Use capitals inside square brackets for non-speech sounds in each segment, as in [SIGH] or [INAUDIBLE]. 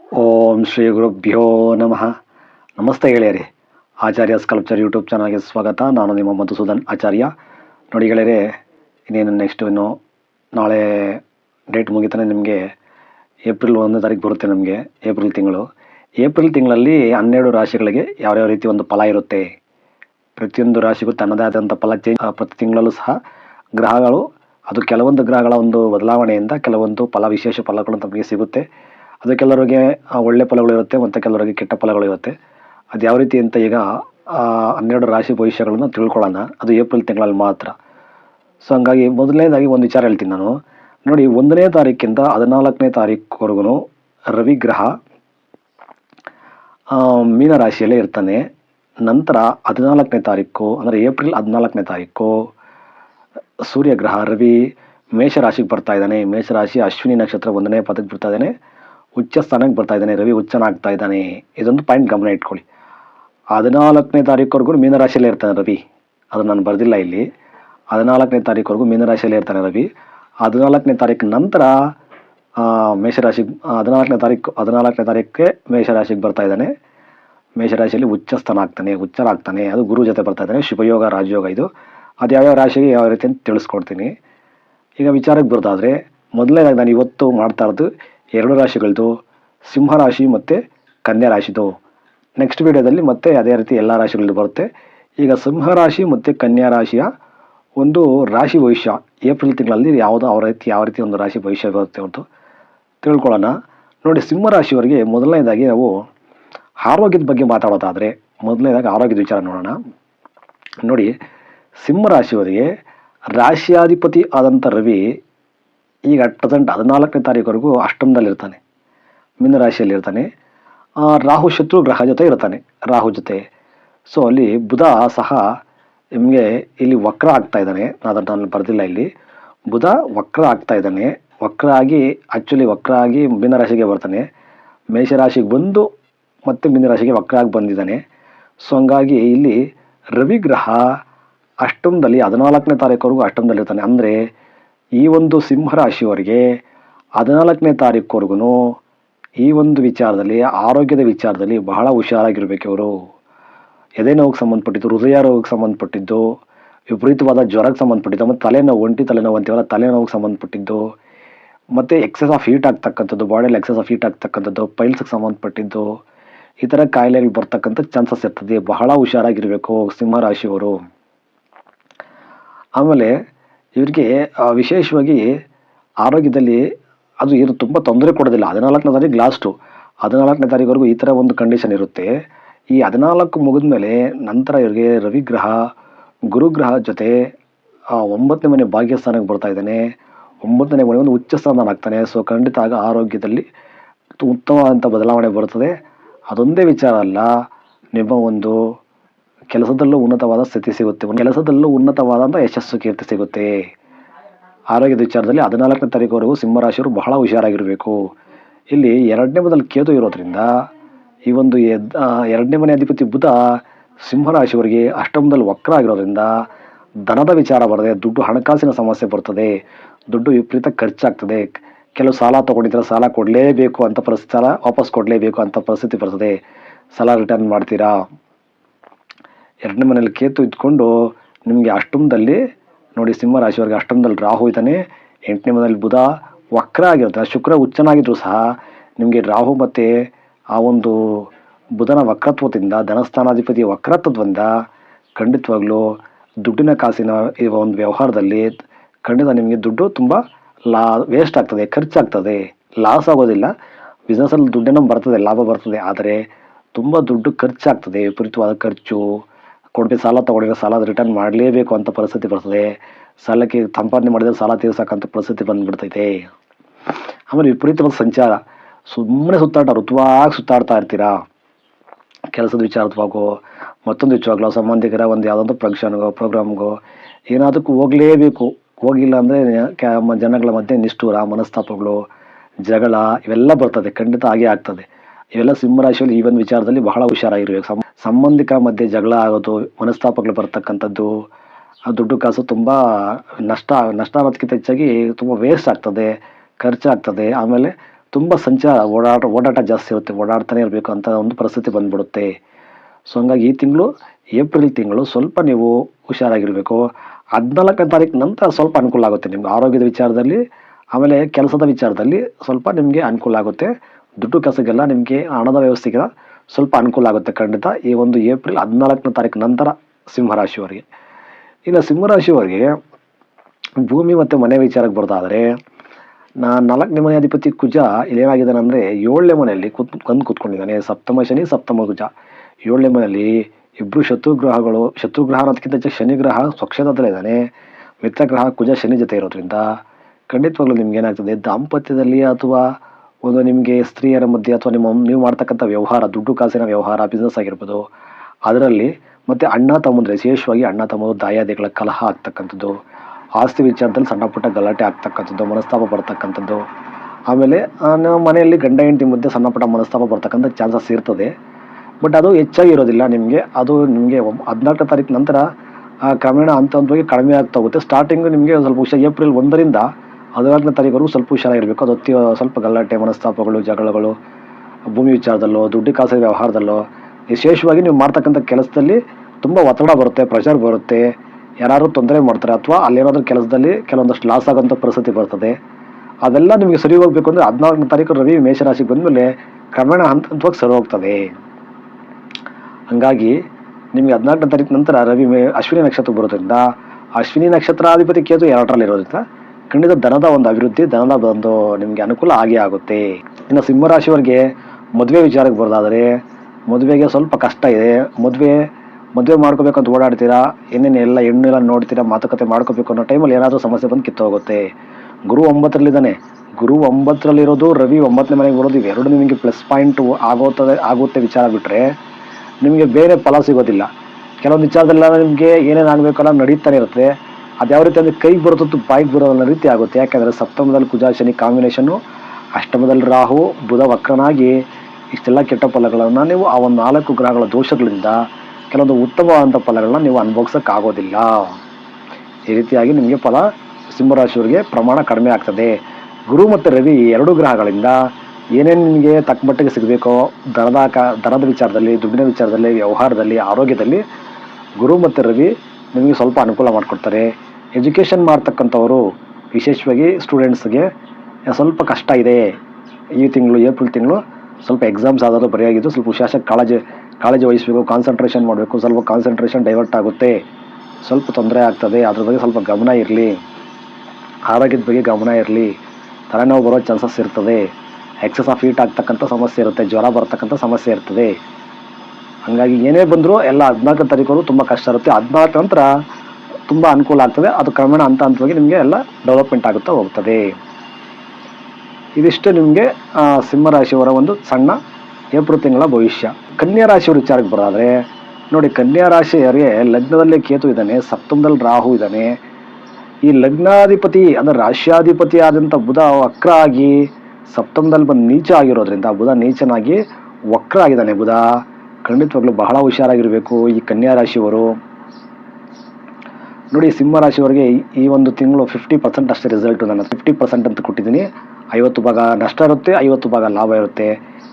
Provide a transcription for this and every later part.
ಓಂ ಶ್ರೀ ಗುರುಭ್ಯೋ ನಮಃ. ನಮಸ್ತೆ ಗೆಳೆಯರಿ. ಆಚಾರ್ಯ ಸ್ಕಲ್ಪ್ಚರ್ ಯೂಟ್ಯೂಬ್ ಚಾನಲ್ಗೆ ಸ್ವಾಗತ. ನಾನು ನಿಮ್ಮ ಮಧುಸೂದನ್ ಆಚಾರ್ಯ. ನೋಡಿ ಗೆಳೆಯರೆ, ಇನ್ನೇನು ನೆಕ್ಸ್ಟ್ ಇನ್ನು ನಾಳೆ ಡೇಟ್ ಮುಗಿತಾನೆ ನಿಮಗೆ. ಏಪ್ರಿಲ್ ಒಂದನೇ ತಾರೀಕು ಬರುತ್ತೆ ನಮಗೆ ಏಪ್ರಿಲ್ ತಿಂಗಳು. ಏಪ್ರಿಲ್ ತಿಂಗಳಲ್ಲಿ ಹನ್ನೆರಡು ರಾಶಿಗಳಿಗೆ ಯಾವ್ಯಾವ ರೀತಿ ಒಂದು ಫಲ ಇರುತ್ತೆ? ಪ್ರತಿಯೊಂದು ರಾಶಿಗೂ ತನ್ನದೇ ಆದಂಥ ಫಲ ಚೇಂಜ್ ಪ್ರತಿ ತಿಂಗಳಲ್ಲೂ ಸಹ ಗ್ರಹಗಳು, ಅದು ಕೆಲವೊಂದು ಗ್ರಹಗಳ ಒಂದು ಬದಲಾವಣೆಯಿಂದ ಕೆಲವೊಂದು ಫಲ, ವಿಶೇಷ ಫಲಗಳು ನಮಗೆ ಸಿಗುತ್ತೆ. ಅದು ಕೆಲವರಿಗೆ ಒಳ್ಳೆ ಫಲಗಳು ಇರುತ್ತೆ ಮತ್ತು ಕೆಲವರಿಗೆ ಕೆಟ್ಟ ಫಲಗಳು ಇರುತ್ತೆ. ಅದು ಯಾವ ರೀತಿ ಅಂತ ಈಗ ಹನ್ನೆರಡು ರಾಶಿ ಭವಿಷ್ಯಗಳನ್ನು ತಿಳ್ಕೊಳ್ಳೋಣ. ಅದು ಏಪ್ರಿಲ್ ತಿಂಗಳಲ್ಲಿ ಮಾತ್ರ. ಸೊ ಹಂಗಾಗಿ ಮೊದಲನೇದಾಗಿ ಒಂದು ವಿಚಾರ ಹೇಳ್ತೀನಿ ನಾನು. ನೋಡಿ, ಒಂದನೇ ತಾರೀಕಿಂದ ಹದಿನಾಲ್ಕನೇ ತಾರೀಕುವರೆಗೂ ರವಿ ಗ್ರಹ ಮೀನ ರಾಶಿಯಲ್ಲೇ ಇರ್ತಾನೆ. ನಂತರ ಹದಿನಾಲ್ಕನೇ ತಾರೀಕು, ಅಂದರೆ ಏಪ್ರಿಲ್ ಹದಿನಾಲ್ಕನೇ ತಾರೀಕು, ಸೂರ್ಯಗ್ರಹ, ರವಿ ಮೇಷರಾಶಿಗೆ ಬರ್ತಾ ಇದ್ದಾನೆ. ಮೇಷರಾಶಿ ಅಶ್ವಿನಿ ನಕ್ಷತ್ರ ಒಂದನೇ ಪದಕ್ಕೆ ಬರ್ತಾ ಇದ್ದಾನೆ. ಉಚ್ಚ ಸ್ಥಾನಕ್ಕೆ ಬರ್ತಾ ಇದ್ದಾನೆ ರವಿ ಉಚ್ಚನಾಗ್ತಾ ಇದ್ದಾನೆ. ಇದೊಂದು ಪಾಯಿಂಟ್ ಗಮನ ಇಟ್ಕೊಳ್ಳಿ. ಹದಿನಾಲ್ಕನೇ ತಾರೀಕುವರೆಗೂ ಮೀನರಾಶಿಯಲ್ಲೇ ಇರ್ತಾನೆ ರವಿ. ಅದು ನಾನು ಬರೆದಿಲ್ಲ ಇಲ್ಲಿ. ಹದಿನಾಲ್ಕನೇ ತಾರೀಕುವರೆಗೂ ಮೀನರಾಶಿಯಲ್ಲೇ ಇರ್ತಾನೆ ರವಿ. ಹದಿನಾಲ್ಕನೇ ತಾರೀಕು ನಂತರ ಆ, ಮೇಷರಾಶಿಗೆ ಹದಿನಾಲ್ಕನೇ ತಾರೀಕು ಹದಿನಾಲ್ಕನೇ ತಾರೀಕಿಗೆ ಮೇಷರಾಶಿಗೆ ಬರ್ತಾ ಇದ್ದಾನೆ. ಮೇಷರಾಶಿಯಲ್ಲಿ ಉಚ್ಚ ಸ್ಥಾನ ಆಗ್ತಾನೆ ಉಚ್ಚರಾಗ್ತಾನೆ ಅದು ಗುರು ಜೊತೆ ಬರ್ತಾ ಇದ್ದಾನೆ. ಶುಭಯೋಗ ರಾಜಯೋಗ ಇದು. ಅದು ಯಾವ್ಯಾವ ರಾಶಿಗೆ ಯಾವ ರೀತಿ ಅಂತ ತಿಳಿಸ್ಕೊಡ್ತೀನಿ. ಈಗ ವಿಚಾರಕ್ಕೆ ಬರೋದಾದರೆ ಮೊದಲನೇದಾಗಿ ನಾನು ಇವತ್ತು ಮಾಡ್ತಾ ಇರೋದು ಎರಡು ರಾಶಿಗಳದ್ದು ಸಿಂಹರಾಶಿ ಮತ್ತು ಕನ್ಯಾ ರಾಶಿದು. ನೆಕ್ಸ್ಟ್ ವಿಡಿಯೋದಲ್ಲಿ ಮತ್ತೆ ಅದೇ ರೀತಿ ಎಲ್ಲ ರಾಶಿಗಳದ್ದು ಬರುತ್ತೆ. ಈಗ ಸಿಂಹರಾಶಿ ಮತ್ತು ಕನ್ಯಾ ರಾಶಿಯ ಒಂದು ರಾಶಿ ಭವಿಷ್ಯ. ಏಪ್ರಿಲ್ ತಿಂಗಳಲ್ಲಿ ಯಾವುದೋ ಅವರ ರೀತಿ ಯಾವ ರೀತಿ ಒಂದು ರಾಶಿ ಭವಿಷ್ಯ ಬರುತ್ತೆ ಅಂತ ತಿಳ್ಕೊಳ್ಳೋಣ. ನೋಡಿ, ಸಿಂಹ ರಾಶಿಯವರಿಗೆ ಮೊದಲನೇದಾಗಿ ನಾವು ಆರೋಗ್ಯದ ಬಗ್ಗೆ ಮಾತಾಡೋದಾದರೆ ಮೊದಲನೇದಾಗಿ ಆರೋಗ್ಯದ ವಿಚಾರ ನೋಡೋಣ. ನೋಡಿ, ಸಿಂಹ ರಾಶಿಯವರಿಗೆ ರಾಶಿಯಾಧಿಪತಿ ಆದಂಥ ರವಿ ಈಗ ಅಟ್ ಪ್ರೆಸೆಂಟ್ ಹದಿನಾಲ್ಕನೇ ತಾರೀಕುವರೆಗೂ ಅಷ್ಟಮದಲ್ಲಿರ್ತಾನೆ. ಮೀನ ರಾಶಿಯಲ್ಲಿ ಇರ್ತಾನೆ ಆ, ರಾಹು ಶತ್ರು ಗ್ರಹ ಜೊತೆ ಇರ್ತಾನೆ. ರಾಹು ಜೊತೆ. ಸೊ ಅಲ್ಲಿ ಬುಧ ಸಹ ನಿಮಗೆ ಇಲ್ಲಿ ವಕ್ರ ಆಗ್ತಾ ಇದ್ದಾನೆ. ನಾನು ನಾನು ಬರೆದಿಲ್ಲ ಇಲ್ಲಿ. ಬುಧ ವಕ್ರ ಆಗ್ತಾ ಇದ್ದಾನೆ. ವಕ್ರ ಆಗಿ ಆ್ಯಕ್ಚುಲಿ ವಕ್ರ ಆಗಿ ಮೀನರಾಶಿಗೆ ಬರ್ತಾನೆ. ಮೇಷರಾಶಿಗೆ ಬಂದು ಮತ್ತೆ ಮೀನರಾಶಿಗೆ ವಕ್ರ ಆಗಿ ಬಂದಿದ್ದಾನೆ. ಸೊ ಹಂಗಾಗಿ ಇಲ್ಲಿ ರವಿಗ್ರಹ ಅಷ್ಟಮದಲ್ಲಿ ಹದಿನಾಲ್ಕನೇ ತಾರೀಕುವರೆಗೂ ಅಷ್ಟಮದಲ್ಲಿರ್ತಾನೆ. ಅಂದರೆ ಈ ಒಂದು ಸಿಂಹರಾಶಿಯವರಿಗೆ ಹದಿನಾಲ್ಕನೇ ತಾರೀಕುವರೆಗೂ ಈ ಒಂದು ವಿಚಾರದಲ್ಲಿ, ಆರೋಗ್ಯದ ವಿಚಾರದಲ್ಲಿ ಬಹಳ ಹುಷಾರಾಗಿರಬೇಕು ಇವರು. ಎದೆ ನೋವಿಗೆ ಸಂಬಂಧಪಟ್ಟಿದ್ದು, ಹೃದಯ ರೋಗಕ್ಕೆ ಸಂಬಂಧಪಟ್ಟಿದ್ದು, ವಿಪರೀತವಾದ ಜ್ವರಕ್ಕೆ ಸಂಬಂಧಪಟ್ಟಿದ್ದು, ಮತ್ತು ತಲೆನೋವು, ಒಂಟಿ ತಲೆನೋವು ಅಂತೀವಲ್ಲ, ತಲೆನೋವಿಗೆ ಸಂಬಂಧಪಟ್ಟಿದ್ದು, ಮತ್ತು ಎಕ್ಸಸ್ ಆಫ್ ಹೀಟ್ ಆಗ್ತಕ್ಕಂಥದ್ದು ಬಾಡಿಯಲ್ಲಿ ಎಕ್ಸಸ್ ಆಫ್ ಹೀಟ್ ಆಗ್ತಕ್ಕಂಥದ್ದು ಪೈಲ್ಸ್ಗೆ ಸಂಬಂಧಪಟ್ಟಿದ್ದು, ಈ ಥರ ಕಾಯಿಲೆಗಳು ಬರ್ತಕ್ಕಂಥ ಚಾನ್ಸಸ್ ಇರ್ತದೆ. ಬಹಳ ಹುಷಾರಾಗಿರಬೇಕು ಸಿಂಹರಾಶಿಯವರು. ಆಮೇಲೆ ಇವರಿಗೆ ವಿಶೇಷವಾಗಿ ಆರೋಗ್ಯದಲ್ಲಿ ಅದು ಏನು ತುಂಬ ತೊಂದರೆ ಕೊಡೋದಿಲ್ಲ. ಹದಿನಾಲ್ಕನೇ ತಾರೀಕು ಲಾಸ್ಟು ಹದಿನಾಲ್ಕನೇ ತಾರೀಕುವರೆಗೂ ಈ ಥರ ಒಂದು ಕಂಡೀಷನ್ ಇರುತ್ತೆ. ಈ ಹದಿನಾಲ್ಕು ಮುಗಿದ ಮೇಲೆ ನಂತರ ಇವರಿಗೆ ರವಿಗ್ರಹ, ಗುರುಗ್ರಹ ಜೊತೆ ಒಂಬತ್ತನೇ ಮನೆ ಭಾಗ್ಯಸ್ಥಾನಕ್ಕೆ ಬರ್ತಾ ಇದ್ದಾನೆ. ಒಂಬತ್ತನೇ ಮನೆ ಒಂದು ಉಚ್ಚ ಸ್ಥಾನ ಆಗ್ತಾನೆ. ಸೊ ಖಂಡಿತ ಆಗ ಆರೋಗ್ಯದಲ್ಲಿ ಉತ್ತಮವಾದಂಥ ಬದಲಾವಣೆ ಬರ್ತದೆ. ಅದೊಂದೇ ವಿಚಾರ ಅಲ್ಲ. ನಿಮ್ಮ ಒಂದು ಕೆಲಸದಲ್ಲೂ ಉನ್ನತವಾದ ಸ್ಥಿತಿ ಸಿಗುತ್ತೆ. ಕೆಲಸದಲ್ಲೂ ಉನ್ನತವಾದಂಥ ಯಶಸ್ಸು ಕೀರ್ತಿ ಸಿಗುತ್ತೆ. ಆರೋಗ್ಯದ ವಿಚಾರದಲ್ಲಿ ಹದಿನಾಲ್ಕನೇ ತಾರೀಕುವರೆಗೂ ಸಿಂಹರಾಶಿಯವರು ಬಹಳ ಹುಷಾರಾಗಿರಬೇಕು. ಇಲ್ಲಿ ಎರಡನೇ ಮೊದಲು ಕೇತು ಇರೋದ್ರಿಂದ ಈ ಒಂದು ಎರಡನೇ ಮನೆ ಅಧಿಪತಿ ಬುಧ ಸಿಂಹರಾಶಿಯವರಿಗೆ ಅಷ್ಟಮದಲ್ಲಿ ವಕ್ರ ಆಗಿರೋದ್ರಿಂದ ಧನದ ವಿಚಾರ ಬರದೆ ದುಡ್ಡು ಹಣಕಾಸಿನ ಸಮಸ್ಯೆ ಬರ್ತದೆ. ದುಡ್ಡು ವಿಪರೀತ ಖರ್ಚಾಗ್ತದೆ. ಕೆಲವು ಸಾಲ ತೊಗೊಂಡಿದ್ರೆ ಸಾಲ ಕೊಡಲೇಬೇಕು ಅಂತ ಪರಿಸ್ಥಿತಿ, ಸಾಲ ವಾಪಸ್ ಕೊಡಲೇಬೇಕು ಅಂತ ಪರಿಸ್ಥಿತಿ ಬರ್ತದೆ. ಸಾಲ ರಿಟರ್ನ್ ಮಾಡ್ತೀರಾ? ಎರಡನೇ ಮನೆಯಲ್ಲಿ ಕೇತು ಇದ್ಕೊಂಡು ನಿಮಗೆ ಅಷ್ಟಮದಲ್ಲಿ ನೋಡಿ ಸಿಂಹ ರಾಶಿಯವರಿಗೆ ಅಷ್ಟಮದಲ್ಲಿ ರಾಹು ಇದ್ದಾನೆ ಎಂಟನೇ ಮನೆಯಲ್ಲಿ ಬುಧ ವಕ್ರ ಆಗಿರುತ್ತೆ. ಶುಕ್ರ ಉಚ್ಚನಾಗಿದ್ರು ಸಹ ನಿಮಗೆ ರಾಹು ಮತ್ತು ಆ ಒಂದು ಬುಧನ ವಕ್ರತ್ವದಿಂದ, ಧನಸ್ಥಾನಾಧಿಪತಿಯ ವಕ್ರತ್ವದಿಂದ ಖಂಡಿತವಾಗ್ಲೂ ದುಡ್ಡಿನ ಕಾಸಿನ ಒಂದು ವ್ಯವಹಾರದಲ್ಲಿ ಖಂಡಿತ ನಿಮಗೆ ದುಡ್ಡು ತುಂಬ ಲಾ ವೇಸ್ಟ್ ಆಗ್ತದೆ, ಖರ್ಚಾಗ್ತದೆ. ಲಾಸ್ ಆಗೋದಿಲ್ಲ. ಬಿಸ್ನೆಸ್ಸಲ್ಲಿ ದುಡ್ಡೇನೋ ಬರ್ತದೆ, ಲಾಭ ಬರ್ತದೆ. ಆದರೆ ತುಂಬ ದುಡ್ಡು ಖರ್ಚಾಗ್ತದೆ. ವಿಪರೀತವಾದ ಖರ್ಚು. ಕೊಡದೆ ಸಾಲ ತೊಗೊಂಡಿರೋ ಸಾಲ ರಿಟರ್ನ್ ಮಾಡಲೇಬೇಕು ಅಂತ ಪರಿಸ್ಥಿತಿ ಬರ್ತದೆ. ಸಾಲಕ್ಕೆ ಸಂಪಾದನೆ ಮಾಡಿದ್ರೆ ಸಾಲ ತೀರ್ಸಕ್ಕಂಥ ಪರಿಸ್ಥಿತಿ ಬಂದುಬಿಡ್ತೈತೆ. ಆಮೇಲೆ ವಿಪರೀತವಾದ ಸಂಚಾರ. ಸುಮ್ಮನೆ ಸುತ್ತಾಟ ಋತುವಾಗಿ ಸುತ್ತಾಡ್ತಾ ಇರ್ತೀರಾ? ಕೆಲಸದ ವಿಚಾರದವಾಗೋ ಮತ್ತೊಂದು ವಿಚಾರಗಳು ಸಂಬಂಧಿಕರ ಒಂದು ಯಾವುದೊಂದು ಫಂಕ್ಷನ್ಗೋ ಪ್ರೋಗ್ರಾಮ್ಗೋ ಏನಾದಕ್ಕೂ ಹೋಗಲೇಬೇಕು. ಹೋಗಿಲ್ಲ ಅಂದರೆ ಜನಗಳ ಮಧ್ಯೆ ನಿಷ್ಠೂರ, ಮನಸ್ತಾಪಗಳು, ಜಗಳ ಇವೆಲ್ಲ ಬರ್ತದೆ, ಖಂಡಿತ ಆಗೇ ಆಗ್ತದೆ. ಇವೆಲ್ಲ ಸಿಂಹರಾಶಿಯಲ್ಲಿ ಈ ಒಂದು ವಿಚಾರದಲ್ಲಿ ಬಹಳ ಹುಷಾರಾಗಿರ್ಬೇಕು. ಸಂ ಸಂಬಂಧಿಕರ ಮಧ್ಯೆ ಜಗಳ ಆಗೋದು, ಮನಸ್ತಾಪಗಳು ಬರ್ತಕ್ಕಂಥದ್ದು, ಆ ದುಡ್ಡು ಕಾಸು ತುಂಬ ನಷ್ಟ ನಷ್ಟ ಅನ್ನೋದಕ್ಕಿಂತ ಹೆಚ್ಚಾಗಿ ತುಂಬ ವೇಸ್ಟ್ ಆಗ್ತದೆ, ಖರ್ಚಾಗ್ತದೆ, ಆಮೇಲೆ ತುಂಬ ಸಂಚಾರ, ಓಡಾಟ ಓಡಾಟ ಜಾಸ್ತಿ ಇರುತ್ತೆ, ಓಡಾಡ್ತಾನೆ ಇರಬೇಕು ಅಂತ ಒಂದು ಪರಿಸ್ಥಿತಿ ಬಂದ್ಬಿಡುತ್ತೆ. ಸೊ ಹಂಗಾಗಿ ಈ ತಿಂಗಳು, ಏಪ್ರಿಲ್ ತಿಂಗಳು ಸ್ವಲ್ಪ ನೀವು ಹುಷಾರಾಗಿರಬೇಕು. ಹದಿನಾಲ್ಕನೇ ತಾರೀಕು ನಂತರ ಸ್ವಲ್ಪ ಅನುಕೂಲ ಆಗುತ್ತೆ ನಿಮ್ಗೆ. ಆರೋಗ್ಯದ ವಿಚಾರದಲ್ಲಿ, ಆಮೇಲೆ ಕೆಲಸದ ವಿಚಾರದಲ್ಲಿ ಸ್ವಲ್ಪ ನಿಮಗೆ ಅನುಕೂಲ ಆಗುತ್ತೆ. ದುಡ್ಡು ಕಸಗೆಲ್ಲ ನಿಮಗೆ ಹಣದ ವ್ಯವಸ್ಥೆಗೆ ಸ್ವಲ್ಪ ಅನುಕೂಲ ಆಗುತ್ತೆ ಖಂಡಿತ. ಈ ಒಂದು ಏಪ್ರಿಲ್ ಹದಿನಾಲ್ಕನೇ ತಾರೀಕು ನಂತರ ಸಿಂಹರಾಶಿಯವರಿಗೆ. ಇನ್ನು ಸಿಂಹರಾಶಿಯವರಿಗೆ ಭೂಮಿ ಮತ್ತು ಮನೆ ವಿಚಾರಕ್ಕೆ ಬರೋದಾದರೆ ನಾ ನಾಲ್ಕನೇ ಮನೆ ಅಧಿಪತಿ ಕುಜ ಇಲ್ಲೇನಾಗಿದ್ದಾನೆ ಅಂದರೆ ಏಳನೇ ಮನೆಯಲ್ಲಿ ಕೂತ್ ಕಂದು ಕೂತ್ಕೊಂಡಿದ್ದಾನೆ. ಸಪ್ತಮ ಶನಿ, ಸಪ್ತಮ ಕುಜ. ಏಳನೇ ಮನೆಯಲ್ಲಿ ಇಬ್ಬರು ಶತ್ರುಗ್ರಹಗಳು ಶತ್ರುಗ್ರಹ ಅನ್ನೋದಕ್ಕಿಂತ ಹೆಚ್ಚು ಶನಿಗ್ರಹ ಗ್ರಹ ಸ್ವಕ್ಷೇತ್ರದಲ್ಲಿದ್ದಾನೆ ಮಿತ್ರಗ್ರಹ ಕುಜ ಶನಿ ಜೊತೆ ಇರೋದ್ರಿಂದ ಖಂಡಿತವಾಗ್ಲೂ ನಿಮ್ಗೆ ಏನಾಗ್ತದೆ? ದಾಂಪತ್ಯದಲ್ಲಿ ಅಥವಾ ಒಂದು ನಿಮಗೆ ಸ್ತ್ರೀಯರ ಮಧ್ಯೆ ಅಥವಾ ನಿಮ್ಮ ನೀವು ಮಾಡ್ತಕ್ಕಂಥ ವ್ಯವಹಾರ, ದುಡ್ಡು ಕಾಸಿನ ವ್ಯವಹಾರ ಬಿಸ್ನೆಸ್ ಆಗಿರ್ಬೋದು, ಅದರಲ್ಲಿ ಮತ್ತು ಅಣ್ಣ ತಮ್ಮಂದರೆ, ವಿಶೇಷವಾಗಿ ಅಣ್ಣ ತಮ್ಮರು ದಾಯಾದಿಗಳ ಕಲಹ ಆಗ್ತಕ್ಕಂಥದ್ದು, ಆಸ್ತಿ ವಿಚಾರದಲ್ಲಿ ಸಣ್ಣ ಪುಟ್ಟ ಗಲಾಟೆ ಆಗ್ತಕ್ಕಂಥದ್ದು, ಮನಸ್ತಾಪ ಬರ್ತಕ್ಕಂಥದ್ದು, ಆಮೇಲೆ ನಮ್ಮ ಮನೆಯಲ್ಲಿ ಗಂಡ ಹೆಂಡತಿ ಮಧ್ಯೆ ಸಣ್ಣ ಪುಟ್ಟ ಮನಸ್ತಾಪ ಬರ್ತಕ್ಕಂಥ ಚಾನ್ಸಸ್ ಇರ್ತದೆ. ಬಟ್ ಅದು ಹೆಚ್ಚಾಗಿ ಇರೋದಿಲ್ಲ ನಿಮಗೆ, ಅದು ನಿಮಗೆ ಹದಿನಾಲ್ಕನೇ ತಾರೀಕು ನಂತರ ಕ್ರಮೇಣ ಹಂತ ಹಂತವಾಗಿ ಕಡಿಮೆ ಆಗ್ತಾ ಹೋಗುತ್ತೆ. ಸ್ಟಾರ್ಟಿಂಗು ನಿಮಗೆ ಸ್ವಲ್ಪ ಹುಷಾರು, ಏಪ್ರಿಲ್ ಒಂದರಿಂದ ಹದಿನಾಲ್ಕನೇ ತಾರೀಕುವರೆಗೂ ಸ್ವಲ್ಪ ಹುಷಾರಾಗಿರಬೇಕು. ಅದು ಅತಿ ಸ್ವಲ್ಪ ಗಲಾಟೆ, ಮನಸ್ತಾಪಗಳು, ಜಗಳಗಳು, ಭೂಮಿ ವಿಚಾರದಲ್ಲೋ, ದುಡ್ಡು ಕಾಸಿನ ವ್ಯವಹಾರದಲ್ಲೋ, ವಿಶೇಷವಾಗಿ ನೀವು ಮಾಡ್ತಕ್ಕಂಥ ಕೆಲಸದಲ್ಲಿ ತುಂಬ ಒತ್ತಡ ಬರುತ್ತೆ ಪ್ರೆಷರ್ ಬರುತ್ತೆ. ಯಾರು ತೊಂದರೆ ಮಾಡ್ತಾರೆ ಅಥವಾ ಅಲ್ಲೇನಾದ್ರೂ ಕೆಲಸದಲ್ಲಿ ಕೆಲವೊಂದಷ್ಟು ಲಾಸ್ ಆಗೋಂಥ ಪರಿಸ್ಥಿತಿ ಬರ್ತದೆ. ಅದೆಲ್ಲ ನಿಮಗೆ ಸರಿ ಹೋಗ್ಬೇಕು ಅಂದರೆ ಹದಿನಾಲ್ಕನೇ ತಾರೀಕು ರವಿ ಮೇಷರಾಶಿಗೆ ಬಂದಮೇಲೆ ಕ್ರಮೇಣ ಹಂತ ಹಂತವಾಗಿ ಸರಿ ಹೋಗ್ತದೆ. ಹಂಗಾಗಿ ನಿಮಗೆ ಹದಿನಾಲ್ಕನೇ ತಾರೀಕು ನಂತರ ರವಿ ಮೇ, ಅಶ್ವಿನಿ ನಕ್ಷತ್ರ ಬರೋದ್ರಿಂದ, ಅಶ್ವಿನಿ ನಕ್ಷತ್ರಾಧಿಪತಿ ಕೇತು ಎರಡರಲ್ಲಿ ಇರೋದ್ರಿಂದ ಖಂಡಿತ ಧನದ ಒಂದು ಅಭಿವೃದ್ಧಿ, ಧನದ ಒಂದು ನಿಮಗೆ ಅನುಕೂಲ ಆಗೇ ಆಗುತ್ತೆ. ಇನ್ನು ಸಿಂಹರಾಶಿಯವರಿಗೆ ಮದುವೆ ವಿಚಾರಕ್ಕೆ ಬರೋದಾದರೆ, ಮದುವೆಗೆ ಸ್ವಲ್ಪ ಕಷ್ಟ ಇದೆ. ಮದುವೆ ಮದುವೆ ಮಾಡ್ಕೋಬೇಕು ಅಂತ ಓಡಾಡ್ತೀರಾ? ಏನೇನು ಎಲ್ಲ ಹೆಣ್ಣೆಲ್ಲ ನೋಡ್ತೀರಾ, ಮಾತುಕತೆ ಮಾಡ್ಕೋಬೇಕು ಅನ್ನೋ ಟೈಮಲ್ಲಿ ಏನಾದರೂ ಸಮಸ್ಯೆ ಬಂದು ಕಿತ್ತೋಗುತ್ತೆ ಗುರು ಒಂಬತ್ತರಲ್ಲಿದ್ದಾನೆ. ಗುರು ಒಂಬತ್ತರಲ್ಲಿರೋದು ರವಿ ಒಂಬತ್ತನೇ ಮನೆಗೆ ಬರೋದು ಇವೆರಡು ನಿಮಗೆ ಪ್ಲಸ್ ಪಾಯಿಂಟು ಆಗೋತದೆ, ಆಗುತ್ತೆ ವಿಚಾರ ಬಿಟ್ಟರೆ ನಿಮಗೆ ಬೇರೆ ಫಲ ಸಿಗೋದಿಲ್ಲ. ಕೆಲವೊಂದು ವಿಚಾರದಲ್ಲ ನಿಮಗೆ ಏನೇನು ಆಗಬೇಕಲ್ಲ ನಡೀತಾನೆ ಇರುತ್ತೆ. ಅದು ಯಾವ ರೀತಿ ಅಂದರೆ ಕೈಗೆ ಬರುತ್ತೋ ಬಾಯಿಗೆ ಬರೋದನ್ನ ರೀತಿ ಆಗುತ್ತೆ. ಯಾಕೆಂದರೆ ಸಪ್ತಮದಲ್ಲಿ ಕುಜ ಶನಿ ಕಾಂಬಿನೇಷನ್ನು ಅಷ್ಟಮದಲ್ಲಿ ರಾಹು, ಬುಧ ವಕ್ರನಾಗಿ ಇಷ್ಟೆಲ್ಲ ಕೆಟ್ಟ ಫಲಗಳನ್ನು ನೀವು ಆ ಒಂದು ನಾಲ್ಕು ಗ್ರಹಗಳ ದೋಷಗಳಿಂದ ಕೆಲವೊಂದು ಉತ್ತಮವಾದಂಥ ಫಲಗಳನ್ನ ನೀವು ಅನುಭವಿಸೋಕ್ಕಾಗೋದಿಲ್ಲ. ಈ ರೀತಿಯಾಗಿ ನಿಮಗೆ ಫಲ ಸಿಂಹರಾಶಿಯವರಿಗೆ ಪ್ರಮಾಣ ಕಡಿಮೆ ಆಗ್ತದೆ. ಗುರು ಮತ್ತು ರವಿ ಎರಡು ಗ್ರಹಗಳಿಂದ ಏನೇನು ನಿಮಗೆ ತಕ್ಕ ಮಟ್ಟಿಗೆ ಸಿಗಬೇಕೋ, ದರದ ಕ ದರದ ವಿಚಾರದಲ್ಲಿ, ದುಡ್ಡಿನ ವಿಚಾರದಲ್ಲಿ, ವ್ಯವಹಾರದಲ್ಲಿ, ಆರೋಗ್ಯದಲ್ಲಿ ಗುರು ಮತ್ತು ರವಿ ನಿಮಗೆ ಸ್ವಲ್ಪ ಅನುಕೂಲ ಮಾಡಿಕೊಡ್ತಾರೆ. ಎಜುಕೇಷನ್ ಮಾಡ್ತಕ್ಕಂಥವರು ವಿಶೇಷವಾಗಿ ಸ್ಟೂಡೆಂಟ್ಸ್ಗೆ ಸ್ವಲ್ಪ ಕಷ್ಟ ಇದೆ. ಈ ತಿಂಗಳು ಏಪ್ರಿಲ್ ತಿಂಗಳು ಸ್ವಲ್ಪ ಎಕ್ಸಾಮ್ಸ್ ಆದರೂ ಬರೆಯಾಗಿದ್ದು ಸ್ವಲ್ಪ ಹುಷಾರಾಗಿ ಕಾಳಜಿ ಕಾಳಜಿ ವಹಿಸಬೇಕು ಕಾನ್ಸಂಟ್ರೇಷನ್ ಮಾಡಬೇಕು, ಸ್ವಲ್ಪ ಕಾನ್ಸಂಟ್ರೇಷನ್ ಡೈವರ್ಟ್ ಆಗುತ್ತೆ. ಸ್ವಲ್ಪ ತೊಂದರೆ ಆಗ್ತದೆ, ಅದ್ರ ಬಗ್ಗೆ ಸ್ವಲ್ಪ ಗಮನ ಇರಲಿ. ಆರೋಗ್ಯದ ಬಗ್ಗೆ ಗಮನ ಇರಲಿ. ತಲೆನೋವು ಬರೋ ಚಾನ್ಸಸ್ ಇರ್ತದೆ. ಎಕ್ಸಸ್ ಆಫ್ ಹೀಟ್ ಆಗ್ತಕ್ಕಂಥ ಸಮಸ್ಯೆ ಇರುತ್ತೆ, ಜ್ವರ ಬರ್ತಕ್ಕಂಥ ಸಮಸ್ಯೆ ಇರ್ತದೆ. ಹಾಗಾಗಿ ಏನೇ ಬಂದರೂ ಎಲ್ಲ ಹದಿನಾಲ್ಕು ತಾರೀಕು ತುಂಬ ಕಷ್ಟ ಇರುತ್ತೆ. ಹದಿನಾಲ್ಕು ನಂತರ ತುಂಬ ಅನುಕೂಲ ಆಗ್ತದೆ. ಅದು ಕ್ರಮೇಣ ಹಂತ ಹಂತವಾಗಿ ನಿಮಗೆ ಎಲ್ಲ ಡೆವಲಪ್ಮೆಂಟ್ ಆಗುತ್ತಾ ಹೋಗ್ತದೆ. ಇದಿಷ್ಟು ನಿಮಗೆ ಸಿಂಹರಾಶಿಯವರ ಒಂದು ಸಣ್ಣ ಏಪ್ರಿಲ್ ತಿಂಗಳ ಭವಿಷ್ಯ. ಕನ್ಯಾ ರಾಶಿಯವರ ವಿಚಾರಕ್ಕೆ ಬರೋದಾದರೆ, ನೋಡಿ ಕನ್ಯಾ ರಾಶಿಯವರಿಗೆ ಲಗ್ನದಲ್ಲಿ ಕೇತು ಇದ್ದಾನೆ, ಸಪ್ತಮದಲ್ಲಿ ರಾಹು ಇದ್ದಾನೆ. ಈ ಲಗ್ನಾಧಿಪತಿ, ಅಂದರೆ ರಾಶ್ಯಾಧಿಪತಿ ಆದಂಥ ಬುಧ ವಕ್ರ ಆಗಿ ಸಪ್ತಮದಲ್ಲಿ ಬಂದು ನೀಚ ಆಗಿರೋದ್ರಿಂದ ಬುಧ ನೀಚನಾಗಿ ವಕ್ರ ಆಗಿದ್ದಾನೆ ಬುಧ. ಖಂಡಿತವಾಗ್ಲೂ ಬಹಳ ಹುಷಾರಾಗಿರಬೇಕು. ಈ ಕನ್ಯಾ ರಾಶಿಯವರು ನೋಡಿ ಸಿಂಹ ರಾಶಿಯವರಿಗೆ ಈ- ಒಂದು ತಿಂಗಳು ಫಿಫ್ಟಿ ಪರ್ಸೆಂಟ್ ಅಷ್ಟೇ ರಿಸಲ್ಟ್ ನಾನು ಫಿಫ್ಟಿ ಪರ್ಸೆಂಟ್ ಅಂತ ಕೊಟ್ಟಿದ್ದೀನಿ. ಐವತ್ತು ಭಾಗ ನಷ್ಟ ಇರುತ್ತೆ, ಐವತ್ತು ಭಾಗ ಲಾಭ ಇರುತ್ತೆ.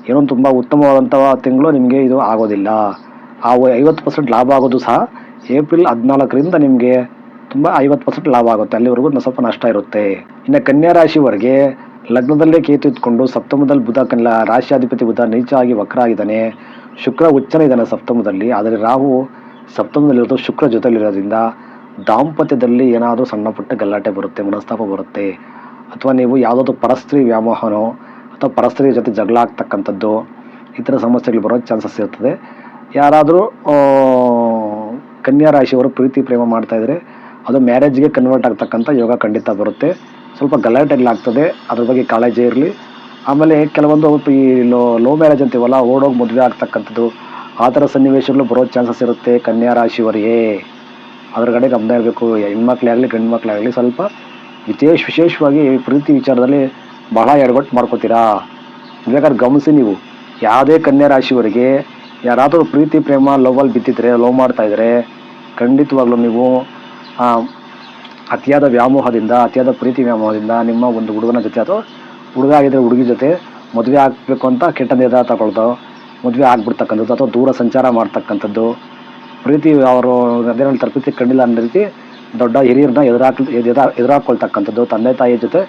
ಏನೋ ತುಂಬ ಉತ್ತಮವಾದಂಥ ತಿಂಗಳು ನಿಮಗೆ ಇದು ಆಗೋದಿಲ್ಲ. ಆ ಐವತ್ತು ಪರ್ಸೆಂಟ್ ಲಾಭ ಆಗೋದು ಸಹ ಏಪ್ರಿಲ್ ಹದಿನಾಲ್ಕರಿಂದ ನಿಮಗೆ ತುಂಬ ಐವತ್ತು ಪರ್ಸೆಂಟ್ ಲಾಭ ಆಗುತ್ತೆ. ಅಲ್ಲಿವರೆಗೂ ಸ್ವಲ್ಪ ನಷ್ಟ ಇರುತ್ತೆ. ಇನ್ನು ಕನ್ಯಾ ರಾಶಿವರೆಗೆ ಲಗ್ನದಲ್ಲೇ ಕೇತು ಇಟ್ಕೊಂಡು ಸಪ್ತಮದಲ್ಲಿ ಬುಧ ಕನ್ಯಾ ರಾಶಿಯಾಧಿಪತಿ ಬುಧ ನೀಚ ಆಗಿ ವಕ್ರ ಆಗಿದ್ದಾನೆ ಶುಕ್ರ ಉಚ್ಚನ ಇದ್ದಾನೆ ಸಪ್ತಮದಲ್ಲಿ, ಆದರೆ ರಾಹು ಸಪ್ತಮದಲ್ಲಿರೋದು ಶುಕ್ರ ಜೊತೆಲಿರೋದ್ರಿಂದ ದಾಂಪತ್ಯದಲ್ಲಿ ಏನಾದರೂ ಸಣ್ಣ ಪುಟ್ಟ ಗಲಾಟೆ ಬರುತ್ತೆ, ಮನಸ್ತಾಪ ಬರುತ್ತೆ. ಅಥವಾ ನೀವು ಯಾವುದಾದ್ರು ಪರಸ್ತ್ರೀ ವ್ಯಾಮೋಹನೋ ಅಥವಾ ಪರಸ್ತ್ರೀಯ ಜೊತೆ ಜಗಳ ಆಗ್ತಕ್ಕಂಥದ್ದು, ಈ ಥರ ಸಮಸ್ಯೆಗಳು ಬರೋ ಚಾನ್ಸಸ್ ಇರ್ತದೆ. ಯಾರಾದರೂ ಕನ್ಯಾ ರಾಶಿಯವರು ಪ್ರೀತಿ ಪ್ರೇಮ ಮಾಡ್ತಾ ಇದ್ರೆ ಅದು ಮ್ಯಾರೇಜ್ಗೆ ಕನ್ವರ್ಟ್ ಆಗ್ತಕ್ಕಂಥ ಯೋಗ ಖಂಡಿತ ಬರುತ್ತೆ. ಸ್ವಲ್ಪ ಗಲಾಟೆಗಳಾಗ್ತದೆ, ಅದ್ರ ಬಗ್ಗೆ ಕಾಳಜಿ ಇರಲಿ. ಆಮೇಲೆ ಕೆಲವೊಂದು ಈ ಲೋ ಲೋ ಮ್ಯಾರೇಜ್ ಅಂತೀವಲ್ಲ, ಓಡೋಗಿ ಮದುವೆ ಆಗ್ತಕ್ಕಂಥದ್ದು, ಆ ಥರ ಸನ್ನಿವೇಶಗಳು ಬರೋ ಚಾನ್ಸಸ್ ಇರುತ್ತೆ ಕನ್ಯಾ ರಾಶಿಯವರಿಗೆ. ಅದ್ರ ಕಡೆ ಗಮನ ಇರಬೇಕು ಹೆಣ್ಮಕ್ಳೇ ಆಗಲಿ ಗಂಡು ಮಕ್ಕಳೇ ಆಗಲಿ ಸ್ವಲ್ಪ ವಿಶೇಷ, ವಿಶೇಷವಾಗಿ ಪ್ರೀತಿ ವಿಚಾರದಲ್ಲಿ ಬಹಳ ಎಡಗಟ್ಟು ಮಾಡ್ಕೋತೀರಾ? ಬೇಕಾದ್ರೆ ಗಮನಿಸಿ ನೀವು. ಯಾವುದೇ ಕನ್ಯಾ ರಾಶಿಯವರಿಗೆ ಯಾರಾದರೂ ಪ್ರೀತಿ, ಪ್ರೇಮ ಲವಲ್ಲಿ ಬಿದ್ದಿದ್ರೆ, ಲವ್ ಮಾಡ್ತಾಯಿದ್ರೆ ಖಂಡಿತವಾಗ್ಲೂ ನೀವು ಅತಿಯಾದ ವ್ಯಾಮೋಹದಿಂದ, ಅತಿಯಾದ ಪ್ರೀತಿ ವ್ಯಾಮೋಹದಿಂದ ನಿಮ್ಮ ಒಂದು ಹುಡುಗನ ಜೊತೆ ಅಥವಾ ಹುಡುಗ ಆಗಿದ್ರೆ ಹುಡುಗಿ ಜೊತೆ ಮದುವೆ ಆಗಬೇಕು ಅಂತ ಕೆಟ್ಟ ನಿರ್ಧಾರ ತಗೊಳ್ದೋ ಮದುವೆ ಆಗ್ಬಿಡ್ತಕ್ಕಂಥದ್ದು ಅಥವಾ ದೂರ ಸಂಚಾರ ಮಾಡ್ತಕ್ಕಂಥದ್ದು. ಪ್ರೀತಿ ಅವರು ಅದೇನಲ್ಲಿ ತರಬೇತಿ ಕಂಡಿಲ್ಲ ಅನ್ನೋ ರೀತಿ ದೊಡ್ಡ ಹಿರಿಯರನ್ನ ಎದುರಾಕ್ ಎದುರಾ, ಎದುರಾಕೊಳ್ತಕ್ಕಂಥದ್ದು. ತಂದೆ ತಾಯಿ ಜೊತೆ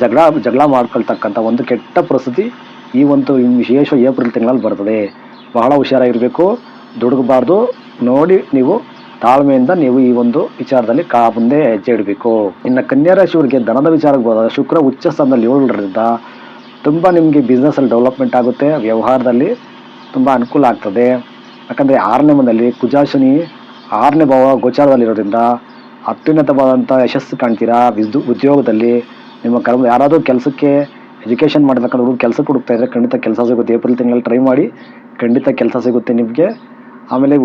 ಜಗಳ ಜಗಳ ಮಾಡ್ಕೊಳ್ತಕ್ಕಂಥ ಒಂದು ಕೆಟ್ಟ ಪರಿಸ್ಥಿತಿ ಈ ಒಂದು ವಿಶೇಷ ಏಪ್ರಿಲ್ ತಿಂಗಳಲ್ಲಿ ಬರ್ತದೆ. ಬಹಳ ಹುಷಾರಾಗಿರಬೇಕು. ದುಡುಗಬಾರ್ದು. ನೋಡಿ ನೀವು ತಾಳ್ಮೆಯಿಂದ ನೀವು ಈ ಒಂದು ವಿಚಾರದಲ್ಲಿ ಕಾ ಮುಂದೆ ಹೆಜ್ಜೆ ಇಡಬೇಕು ಇನ್ನು ಕನ್ಯಾ ರಾಶಿಯವರಿಗೆ ಧನದ ವಿಚಾರಕ್ಕೆ ಹೋದಾಗ ಶುಕ್ರ ಉಚ್ಚ ಸ್ಥಾನದಲ್ಲಿ ಏಳರಿಂದ ತುಂಬ ನಿಮಗೆ ಬಿಸ್ನೆಸ್ಸಲ್ಲಿ ಡೆವಲಪ್ಮೆಂಟ್ ಆಗುತ್ತೆ, ವ್ಯವಹಾರದಲ್ಲಿ ತುಂಬ ಅನುಕೂಲ ಆಗ್ತದೆ. ಯಾಕಂದರೆ ಆರನೇ ಮನೆಯಲ್ಲಿ ಕುಜಾಶನಿ ಆರನೇ ಭಾವ ಗೋಚಾರದಲ್ಲಿರೋದ್ರಿಂದ ಅತ್ಯುನ್ನತವಾದಂಥ ಯಶಸ್ಸು ಕಾಣ್ತೀರಾ? ವಿದ್ಯು ಉದ್ಯೋಗದಲ್ಲಿ ನಿಮ್ಮ ಕರ್ಮ, ಯಾರಾದರೂ ಕೆಲಸಕ್ಕೆ ಎಜುಕೇಷನ್ ಹುಡುಗ ಕೆಲಸಕ್ಕೆ ಹುಡುಕ್ತಾ ಇದ್ದರೆ ಖಂಡಿತ ಕೆಲಸ ಸಿಗುತ್ತೆ. ಏಪ್ರಿಲ್ ತಿಂಗಳಲ್ಲಿ ಟ್ರೈ ಮಾಡಿ ಖಂಡಿತ ಕೆಲಸ ಸಿಗುತ್ತೆ ನಿಮಗೆ. ಆಮೇಲೆ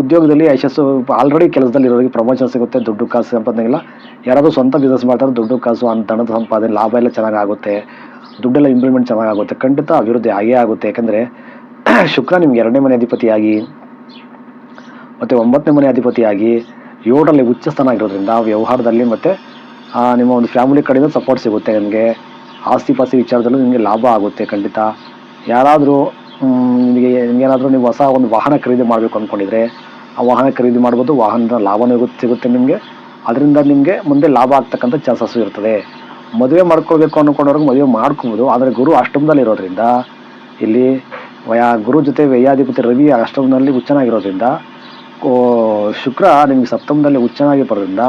ಉದ್ಯೋಗದಲ್ಲಿ ಯಶಸ್ಸು ಆಲ್ರೆಡಿ ಕೆಲಸದಲ್ಲಿ ಇರೋರಿಗೆ ಪ್ರಮೋಷನ್ ಸಿಗುತ್ತೆ, ದುಡ್ಡು ಕಾಸು ಸಂಪಾದನೆಗಿಲ್ಲ. ಯಾರಾದರೂ ಸ್ವಂತ ಬಿಸ್ನೆಸ್ ಮಾಡ್ತಾರೆ, ದುಡ್ಡು ಕಾಸು ಅಂತ ಹಣದ ಸಂಪಾದನೆ, ಲಾಭ ಎಲ್ಲ ಚೆನ್ನಾಗಿ ಆಗುತ್ತೆ ದುಡ್ಡೆಲ್ಲ ಇಂಪ್ಲಿಮೆಂಟ್ ಚೆನ್ನಾಗಾಗುತ್ತೆ. ಖಂಡಿತ ಅಭಿವೃದ್ಧಿ ಆಗೇ ಆಗುತ್ತೆ. ಯಾಕಂದರೆ [CLEARS THROAT] ಶುಕ್ರ ನಿಮ್ಗೆ ಎರಡನೇ ಮನೆ ಅಧಿಪತಿಯಾಗಿ, ಮತ್ತು ಒಂಬತ್ತನೇ ಮನೆ ಅಧಿಪತಿಯಾಗಿ, ಏಳರಲ್ಲಿ ಉಚ್ಚ ಸ್ಥಾನ ಆಗಿರೋದ್ರಿಂದ ವ್ಯವಹಾರದಲ್ಲಿ ಮತ್ತು ನಿಮ್ಮ ಒಂದು ಫ್ಯಾಮಿಲಿ ಕಡೆಯಿಂದ ಸಪೋರ್ಟ್ ಸಿಗುತ್ತೆ ನಿಮಗೆ. ಆಸ್ತಿ ಪಾಸ್ತಿ ವಿಚಾರದಲ್ಲೂ ನಿಮಗೆ ಲಾಭ ಆಗುತ್ತೆ ಖಂಡಿತ. ಯಾರಾದರೂ ನಿಮಗೆ ನಿಮಗೇನಾದರೂ ನೀವು ಹೊಸ ಒಂದು ವಾಹನ ಖರೀದಿ ಮಾಡಬೇಕು ಅಂದ್ಕೊಂಡಿದ್ರೆ ಆ ವಾಹನ ಖರೀದಿ ಮಾಡ್ಬೋದು, ವಾಹನದ ಇರುತ್ತೆ- ಸಿಗುತ್ತೆ ನಿಮಗೆ. ಅದರಿಂದ ನಿಮಗೆ ಮುಂದೆ ಲಾಭ ಆಗ್ತಕ್ಕಂಥ ಚಾನ್ಸಸ್ಸು ಇರ್ತದೆ. ಮದುವೆ ಮಾಡ್ಕೊಳ್ಬೇಕು ಅಂದ್ಕೊಂಡವ್ರಿಗೆ ಮದುವೆ ಮಾಡ್ಕೊಬೋದು, ಆದರೆ ಗುರು ಅಷ್ಟಮದಲ್ಲಿ ಇರೋದ್ರಿಂದ, ಇಲ್ಲಿ ವಯ, ಗುರು ಜೊತೆ ವ್ಯಯಾಧಿಪತಿ ರವಿ ಅಷ್ಟಮದಲ್ಲಿ ಹುಚ್ಚನಾಗಿರೋದ್ರಿಂದ ಶುಕ್ರ ನಿಮಗೆ ಸಪ್ತಮದಲ್ಲಿ ಹುಚ್ಚನಾಗಿ ಬರೋದ್ರಿಂದ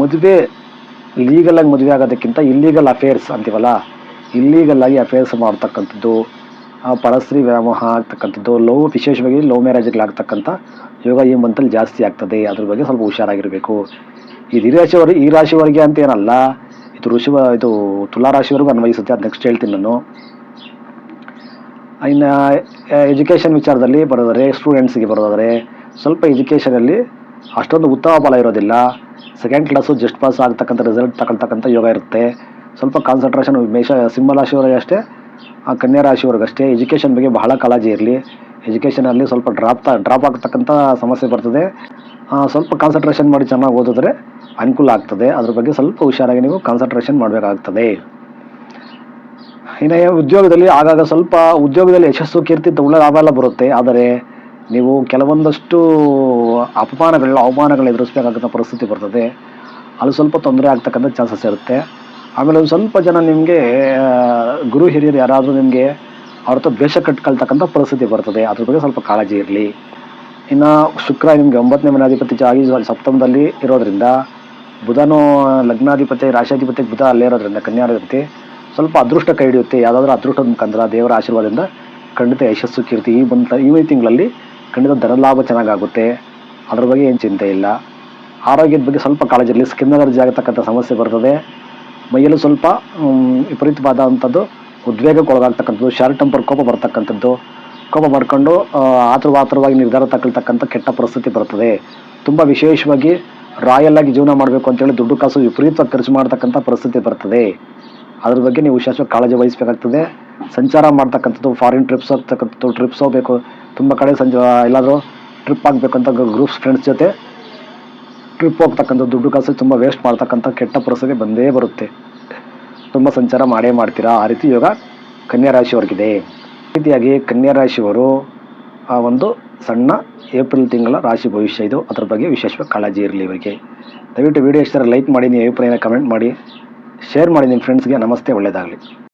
ಮದುವೆ ಲೀಗಲಾಗಿ ಮದುವೆ ಆಗೋದಕ್ಕಿಂತ ಇಲ್ಲೀಗಲ್ ಅಫೇರ್ಸ್ ಅಂತೀವಲ್ಲ ಇಲ್ಲೀಗಲ್ಲಾಗಿ ಅಫೇರ್ಸ್ ಮಾಡ್ತಕ್ಕಂಥದ್ದು ಪರಸ್ತ್ರೀ ವ್ಯಾಮೋಹ ಆಗ್ತಕ್ಕಂಥದ್ದು ಲವ್ ವಿಶೇಷವಾಗಿ ಲವ್ ಮ್ಯಾರೇಜ್ಗಳಾಗ್ತಕ್ಕಂಥ ಯೋಗ ಈ ಮಂತಲ್ಲಿ ಜಾಸ್ತಿ ಆಗ್ತದೆ. ಅದ್ರ ಬಗ್ಗೆ ಸ್ವಲ್ಪ ಹುಷಾರಾಗಿರಬೇಕು. ಇದು ಈ ರಾಶಿವರೆಗೆ ಈ ರಾಶಿವರೆಗೆ ಅಂತ ಏನಲ್ಲ, ಇದು ಋಷಿ, ಇದು ತುಲಾ ರಾಶಿವರೆಗೂ ಅನ್ವಯಿಸುತ್ತೆ. ಅದು ನೆಕ್ಸ್ಟ್ ಹೇಳ್ತೀನಿ ನಾನು. ಇನ್ನು ಎಜುಕೇಷನ್ ವಿಚಾರದಲ್ಲಿ ಬರೋದಾದ್ರೆ ಸ್ಟೂಡೆಂಟ್ಸಿಗೆ ಬರೋದಾದರೆ ಸ್ವಲ್ಪ ಎಜುಕೇಷನಲ್ಲಿ ಅಷ್ಟೊಂದು ಉತ್ತಮ ಫಲ ಇರೋದಿಲ್ಲ. ಸೆಕೆಂಡ್ ಕ್ಲಾಸು ಜಸ್ಟ್ ಪಾಸ್ ಆಗ್ತಕ್ಕಂಥ ರಿಸಲ್ಟ್ ತಗೊಳ್ತಕ್ಕಂಥ ಯೋಗ ಇರುತ್ತೆ. ಸ್ವಲ್ಪ ಕಾನ್ಸಂಟ್ರೇಷನ್ ಮೇಷ, ಸಿಂಹ ರಾಶಿಯವರಿಗೆ ಅಷ್ಟೇ ಆ ಕನ್ಯಾ ರಾಶಿಯವ್ರಿಗಷ್ಟೇ ಎಜುಕೇಷನ್ ಬಗ್ಗೆ ಬಹಳ ಕಾಳಜಿ ಇರಲಿ. ಎಜುಕೇಷನಲ್ಲಿ ಸ್ವಲ್ಪ ಡ್ರಾಪ್ ಡ್ರಾಪ್ ಆಗ್ತಕ್ಕಂಥ ಸಮಸ್ಯೆ ಬರ್ತದೆ. ಸ್ವಲ್ಪ ಕಾನ್ಸಂಟ್ರೇಷನ್ ಮಾಡಿ ಚೆನ್ನಾಗಿ ಓದಿದ್ರೆ ಅನುಕೂಲ ಆಗ್ತದೆ. ಅದ್ರ ಬಗ್ಗೆ ಸ್ವಲ್ಪ ಹುಷಾರಾಗಿ ನೀವು ಕಾನ್ಸಂಟ್ರೇಷನ್ ಮಾಡಬೇಕಾಗ್ತದೆ. ಇನ್ನು ಉದ್ಯೋಗದಲ್ಲಿ ಆಗಾಗ ಸ್ವಲ್ಪ ಉದ್ಯೋಗದಲ್ಲಿ ಯಶಸ್ಸು, ಕೀರ್ತಿ ಒಳ್ಳೆ ಲಾಭ ಬರುತ್ತೆ. ಆದರೆ ನೀವು ಕೆಲವೊಂದಷ್ಟು ಅಪಮಾನಗಳು, ಅವಮಾನಗಳು ಎದುರಿಸಬೇಕಾದಂಥ ಪರಿಸ್ಥಿತಿ ಬರ್ತದೆ. ಅಲ್ಲಿ ಸ್ವಲ್ಪ ತೊಂದರೆ ಆಗ್ತಕ್ಕಂಥ ಚಾನ್ಸಸ್ ಇರುತ್ತೆ. ಆಮೇಲೆ ಒಂದು ಸ್ವಲ್ಪ ಜನ ನಿಮಗೆ ಗುರು ಹಿರಿಯರು ಯಾರಾದರೂ ನಿಮಗೆ ಅವ್ರ ಹತ್ರ ದ್ವೇಷ ಕಟ್ಕೊಳ್ತಕ್ಕಂಥ ಪರಿಸ್ಥಿತಿ ಬರ್ತದೆ. ಅದ್ರ ಬಗ್ಗೆ ಸ್ವಲ್ಪ ಕಾಳಜಿ ಇರಲಿ. ಇನ್ನು ಶುಕ್ರ ನಿಮಗೆ ಒಂಬತ್ತನೇ ಮನಾಧಿಪತಿ ಆಗಿ ಸಪ್ತಮದಲ್ಲಿ ಇರೋದ್ರಿಂದ, ಬುಧನೂ ಲಗ್ನಾಧಿಪತಿ, ರಾಶಿಯಾಧಿಪತಿ, ಬುಧ ಅಲ್ಲೇ ಇರೋದ್ರಿಂದ ಕನ್ಯಾಧಿಪತಿ ಸ್ವಲ್ಪ ಅದೃಷ್ಟ ಕೈ ಹಿಡಿಯುತ್ತೆ. ಯಾವುದಾದ್ರೂ ಅದೃಷ್ಟದ ಮುಖಾಂತರ ದೇವರ ಆಶೀರ್ವಾದದಿಂದ ಖಂಡಿತ ಯಶಸ್ಸು ಕೀರ್ತಿ ಈ ಬಂತ, ಈ ತಿಂಗಳಲ್ಲಿ ಖಂಡಿತ ಧನಲಾಭ ಚೆನ್ನಾಗಾಗುತ್ತೆ. ಅದ್ರ ಬಗ್ಗೆ ಏನು ಚಿಂತೆ ಇಲ್ಲ. ಆರೋಗ್ಯದ ಬಗ್ಗೆ ಸ್ವಲ್ಪ ಕಾಳಜಿ ಇರಲಿ. ಸ್ಕಿನ್ ಅಲರ್ಜಿ ಆಗತಕ್ಕಂಥ ಸಮಸ್ಯೆ ಬರ್ತದೆ. ಮೈಯಲ್ಲೂ ಸ್ವಲ್ಪ ವಿಪರೀತವಾದಂಥದ್ದು ಉದ್ವೇಗಕ್ಕೊಳಗಾಗ್ತಕ್ಕಂಥದ್ದು ಶಾರ್ಟ್ ಟೆಂಪರ್ ಕೋಪ ಬರ್ತಕ್ಕಂಥದ್ದು. ಕೋಪ ಮಾಡಿಕೊಂಡು ಆತುರವಾತುರವಾಗಿ ನಿರ್ಧಾರ ತಗೊಳ್ತಕ್ಕಂಥ ಕೆಟ್ಟ ಪರಿಸ್ಥಿತಿ ಬರ್ತದೆ. ತುಂಬ ವಿಶೇಷವಾಗಿ ರಾಯಲ್ ಆಗಿ ಜೀವನ ಮಾಡಬೇಕು ಅಂತೇಳಿ ದುಡ್ಡು ಕಾಸು ವಿಪರೀತವಾಗಿ ಖರ್ಚು ಮಾಡ್ತಕ್ಕಂಥ ಪರಿಸ್ಥಿತಿ ಬರ್ತದೆ. ಅದ್ರ ಬಗ್ಗೆ ನೀವು ವಿಶೇಷವಾಗಿ ಕಾಳಜಿ ವಹಿಸಬೇಕಾಗ್ತದೆ. ಸಂಚಾರ ಮಾಡ್ತಕ್ಕಂಥದ್ದು ಫಾರಿನ್ ಟ್ರಿಪ್ಸ್ ಹೋಗ್ತಕ್ಕಂಥದ್ದು ಟ್ರಿಪ್ಸ್ ಹೋಗಬೇಕು. ತುಂಬ ಕಡೆ ಸಂಜೆ ಎಲ್ಲಾದರೂ ಟ್ರಿಪ್ ಆಗಬೇಕಂತ ಗ್ರೂಪ್ಸ್ ಫ್ರೆಂಡ್ಸ್ ಜೊತೆ ಟ್ರಿಪ್ ಹೋಗ್ತಕ್ಕಂಥ ದುಡ್ಡು ಕಾಸು ತುಂಬ ವೇಸ್ಟ್ ಮಾಡ್ತಕ್ಕಂಥ ಕೆಟ್ಟ ಪರಿಸ್ಥಿತಿ ಬಂದೇ ಬರುತ್ತೆ. ತುಂಬ ಸಂಚಾರ ಮಾಡೇ ಮಾಡ್ತೀರಾ? ಆ ರೀತಿ ಯೋಗ ಕನ್ಯಾ ರಾಶಿಯವ್ರಿಗಿದೆ ರೀತಿಯಾಗಿ ಕನ್ಯಾ ರಾಶಿಯವರು ಆ ಒಂದು ಸಣ್ಣ ಏಪ್ರಿಲ್ ತಿಂಗಳ ರಾಶಿ ಭವಿಷ್ಯ ಇದು. ಅದ್ರ ಬಗ್ಗೆ ವಿಶೇಷವಾಗಿ ಕಾಳಜಿ ಇರಲಿ ಇವರಿಗೆ. ದಯವಿಟ್ಟು ವಿಡಿಯೋ ಇಷ್ಟ ಲೈಕ್ ಮಾಡಿ, ನೀವು ಅಭಿಪ್ರಾಯನ ಕಮೆಂಟ್ ಮಾಡಿ ಶೇರ್ ಮಾಡಿ ನಿಮ್ಮ ಫ್ರೆಂಡ್ಸ್ಗೆ ನಮಸ್ತೆ ಒಳ್ಳೆಯದಾಗಲಿ